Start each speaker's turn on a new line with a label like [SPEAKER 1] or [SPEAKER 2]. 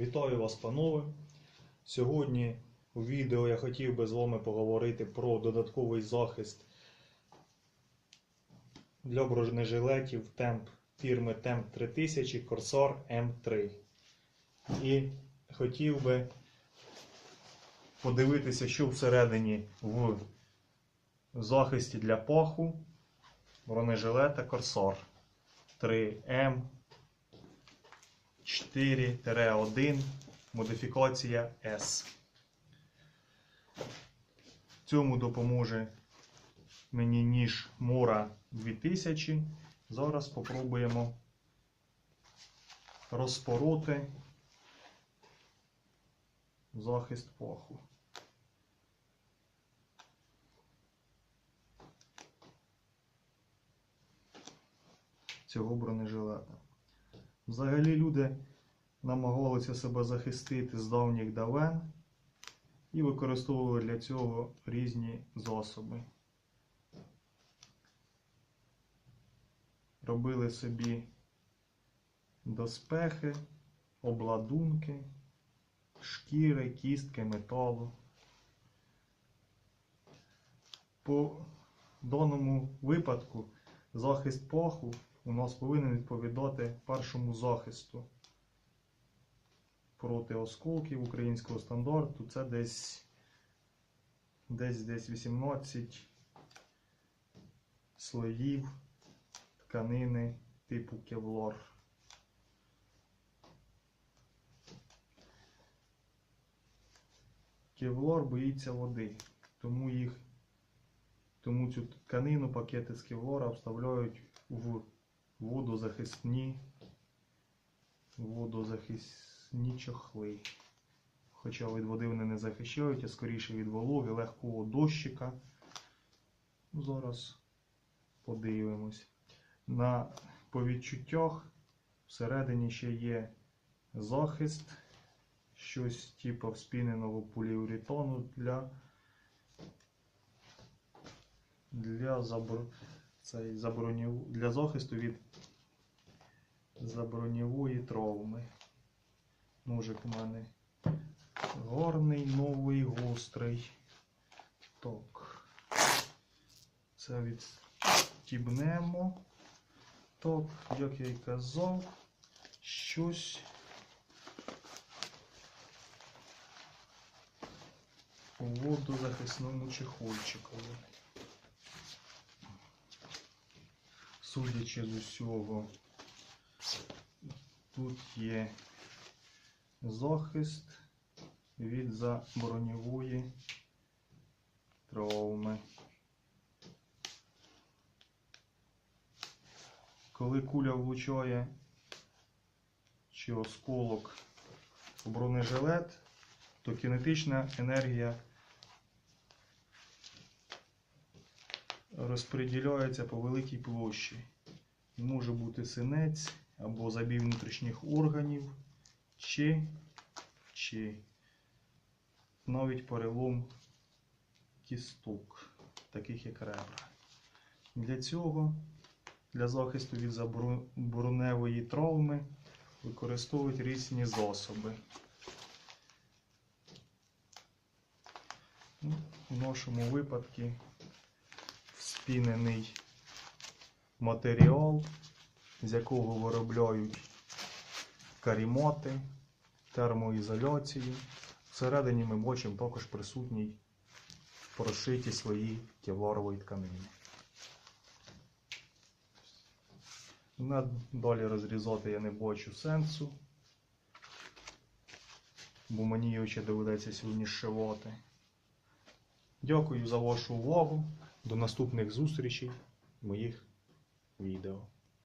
[SPEAKER 1] Вітаю вас, панове! Сьогодні у відео я хотів би з вами поговорити про додатковий захист для бронежилетів темп фірми Темп 3000 Corsair M3. І хотів би подивитися, що всередині в захисті для паху бронежилета Corsair 3M 4-1 модифікація S. Цьому допоможе мені ніж Мора 2000. Зараз спробуємо розпороти захист паху. Цього бронежилета. Взагалі люди намагалися себе захистити з давніх давен і використовували для цього різні засоби. Робили собі доспехи, обладунки, шкіри, кістки, металу. По даному випадку захист паху у нас повинен відповідати першому захисту проти осколків українського стандарту. Це десь десь десь 18 слоїв тканини типу кевлор. Кевлор боїться води, тому їх тому цю тканину, пакети з кевлора вставляють в водозахисні водозахисні чохли. Хоча від води вони не захищають, а скоріше від вологи, легкого дощика. Ну, Зараз подивимось. На по відчуттях всередині ще є захист, щось типу вспіненого поліуретану для для, забор... цей, заборонів... для захисту від заброньової травми. Ножик у мене горний, новий, гострий. Так. Це відтібнемо. Так, як я й казав, щось у водозахисному чехольчикові. Судячи з усього, тут є захист від заброньової травми. Коли куля влучає чи осколок у бронежилет, то кінетична енергія розподіляється по великій площі. Може бути синець або забій внутрішніх органів, чи, чи навіть перелом кісток, таких як ребра. Для цього, для захисту від забороневої травми, використовують різні засоби. Ну, В нашому випадку вспінений матеріал, з якого виробляють карімоти, термоізоляцію. Всередині ми бачимо також присутній прошиті свої кевларової тканини. Далі розрізати я не бачу сенсу, бо мені його ще доведеться сьогодні зшивати. Дякую за вашу увагу. До наступних зустрічей моїх відео.